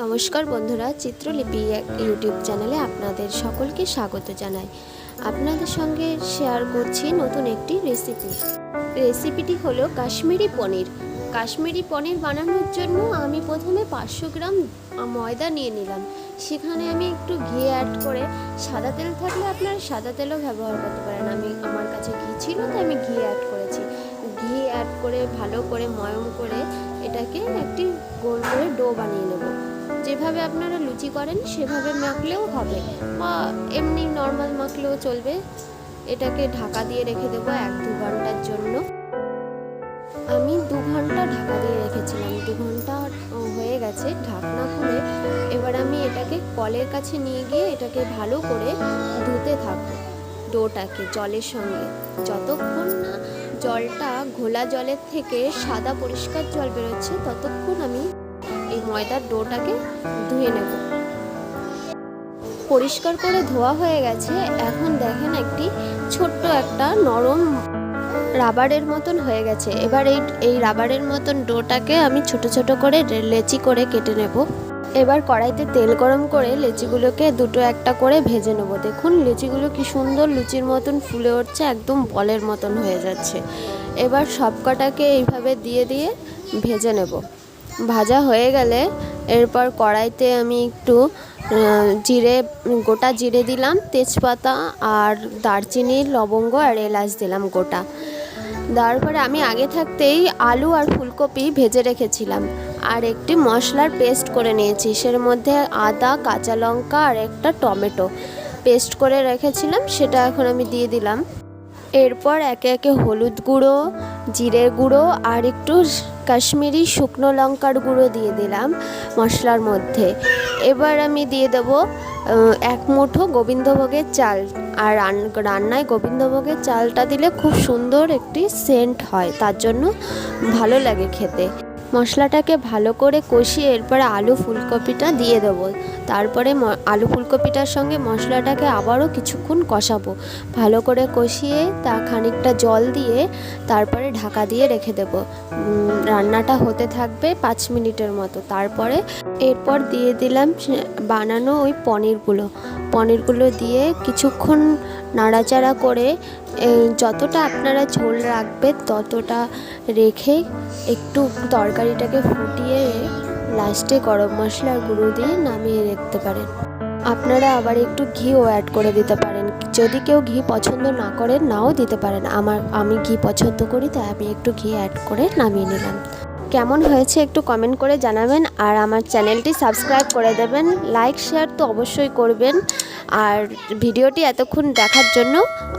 নমস্কার বন্ধুরা, চিত্রলিপি ইউটিউব চ্যানেলে আপনাদের সকলকে স্বাগত জানাই। আপনাদের সঙ্গে শেয়ার করছি নতুন একটি রেসিপি রেসিপিটি হলো কাশ্মীরি পনির। কাশ্মীরি পনির বানানোর জন্য আমি প্রথমে পাঁচশো গ্রাম ময়দা নিয়ে নিলাম। সেখানে আমি একটু ঘি অ্যাড করে সাদা তেল থাকলে আপনারা সাদা তেলও ব্যবহার করতে পারেন। আমি, আমার কাছে ঘি ছিল, তাই আমি ঘি অ্যাড করেছি। ঘি অ্যাড করে ভালো করে ময়ম করে এটাকে একটি গোল করে ডো বানিয়ে নেব। যেভাবে আপনারা লুচি করেন, সেভাবে মাখলেও হবে। বা এমনি নর্মাল মাখলেও চলবে। এটাকে ঢাকা দিয়ে রেখে দেবো এক দু ঘণ্টার জন্য। আমি দু ঘণ্টা ঢাকা দিয়ে রেখেছিলাম। দু ঘণ্টা হয়ে গেছে ঢাকনা খুলে। এবার আমি এটাকে কলের কাছে নিয়ে গিয়ে এটাকে ভালো করে ধুতে থাকব ডোটাকে, জলের সঙ্গে। যতক্ষণ না জলটা ঘোলা জলের থেকে সাদা পরিষ্কার জল বেরোচ্ছে, ততক্ষণ আমি এই ময়দার ডোটাকে ধুয়ে নেব। পরিষ্কার করে ধোয়া হয়ে গেছে। এখন দেখেন একটি ছোট্ট একটা নরম রাবারের মতন হয়ে গেছে। এবার এই এই রাবারের মতন ডোটাকে আমি ছোট ছোট করে লেচি করে কেটে নেব। এবার কড়াইতে তেল গরম করে লেচিগুলোকে দুটো একটা করে ভেজে নেব। দেখুন, লেচিগুলো কি সুন্দর লুচির মতন ফুলে উঠছে, একদম বলের মতন হয়ে যাচ্ছে। এবার সব কটাকে এইভাবে দিয়ে দিয়ে ভেজে নেব। ভাজা হয়ে গেলে এরপর কড়াইতে আমি একটু জিরে, গোটা জিরে দিলাম, তেজপাতা আর দারচিনি, লবঙ্গ আর এলাচ দিলাম গোটা। তারপরে আমি আগে থাকতেই আলু আর ফুলকপি ভেজে রেখেছিলাম। আর একটি মশলার পেস্ট করে নিয়েছি, সের মধ্যে আদা, কাঁচা লঙ্কা আর একটা টমেটো পেস্ট করে রেখেছিলাম, সেটা এখন আমি দিয়ে দিলাম। এরপর একে একে হলুদ গুঁড়ো জিরে গুঁড়ো আর একটু কাশ্মীরি শুকনো লঙ্কার গুঁড়ো দিয়ে দিলাম মশলার মধ্যে। এবার আমি দিয়ে দেব এক মুঠো গোবিন্দভোগের চাল। আর রান- রান্নায় গোবিন্দভোগের চালটা দিলে খুব সুন্দর একটি সেন্ট হয়, তার জন্য ভালো লাগে খেতে। মশলাটাকে ভালো করে কষিয়ে এরপরে আলু ফুলকপিটা দিয়ে দেবো। তারপরে আলু ফুলকপিটার সঙ্গে মশলাটাকে আবারও কিছুক্ষণ কষাবো। ভালো করে কষিয়ে তা খানিকটা জল দিয়ে তারপরে ঢাকা দিয়ে রেখে দেবো। রান্নাটা হতে থাকবে পাঁচ মিনিটের মতো। তারপরে এরপর দিয়ে দিলাম বানানো ওই পনিরগুলো। পনিরগুলো দিয়ে কিছুক্ষণ নাড়াচাড়া করে যতটা আপনারা ঝোল রাখবেন ততটা রেখে একটু তরকারিটাকে ফুটিয়ে লাস্টে গরম মশলার গুঁড়ো দিয়ে নামিয়ে রাখতে পারেন। আপনারা আবার একটু ঘিও অ্যাড করে দিতে পারেন। যদি কেউ ঘি পছন্দ না করেন নাও দিতে পারেন। আমার, আমি ঘি পছন্দ করি, তাই আমি একটু ঘি অ্যাড করে নামিয়ে নিলাম। কেমন হয়েছে একটু কমেন্ট করে জানাবেন। আর আমার চ্যানেলটি সাবস্ক্রাইব করে দেবেন। লাইক শেয়ার তো অবশ্যই করবেন। আর ভিডিওটি এতক্ষণ দেখার জন্য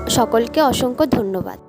সকলকে অসংখ্য ধন্যবাদ।